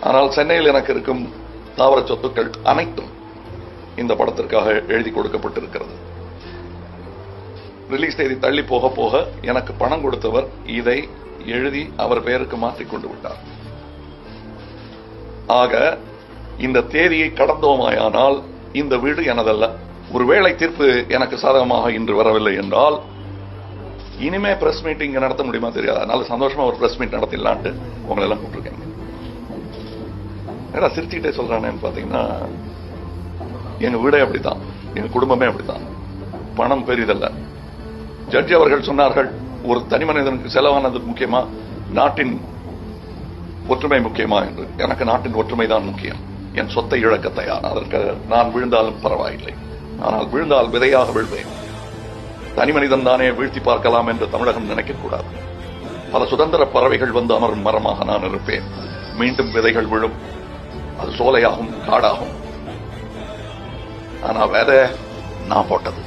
ஆனால் சென்னையில் எனக்கு இருக்கும் தாவர சொத்துக்கள் அனைத்தும் இந்த படத்திற்காக எழுதி கொடுக்கப்பட்டிருக்கிறது. ரிலீஸ் தேதி தள்ளி போக போக எனக்கு பணம் கொடுத்தவர் இதை எழுதி அவர் பெயருக்கு மாற்றிக் கொண்டு விட்டார். ஆக இந்த தேதியை கடந்தோமாயானால் இந்த வீடு எனதல்ல. ஒருவேளை தீர்ப்பு எனக்கு சாதகமாக இன்று வரவில்லை என்றால் இனிமே பிரஸ் மீட்டிங் நடத்த முடியுமா தெரியாது. அதனால சந்தோஷமா ஒரு பிரஸ் மீட் நடத்திடலான்ட்டு உங்களை எல்லாம் கூப்பிட்டுருக்கேன். ஏன்னா சிரிச்சுக்கிட்டே சொல்றானேன்னு பாத்தீங்கன்னா எங்க வீடே அப்படித்தான். எங்க குடும்பமே அப்படித்தான். பணம் பெரிதல்ல. ஜட்ஜி அவர்கள் சொன்னார்கள் ஒரு தனி மனிதனுக்கு செலவானது முக்கியமா? நாட்டின் ஒற்றுமை முக்கியமா என்று. எனக்கு நாட்டின் ஒற்றுமை தான் முக்கியம். என் சொத்தை இழக்க தயார். அதற்கு நான் விழுந்தாலும் பரவாயில்லை. ஆனால் விழுந்தால் விதையாக விழுவேன். தனி மனிதன் தானே வீழ்த்தி பார்க்கலாம் என்று தமிழகம் நினைக்கக்கூடாது. பல சுதந்திர பறவைகள் வந்து அமரும் மரமாக நான் இருப்பேன். மீண்டும் விதைகள் விழும். அது சோலையாகும் காடாகும். ஆனா வேற நான் போட்டது.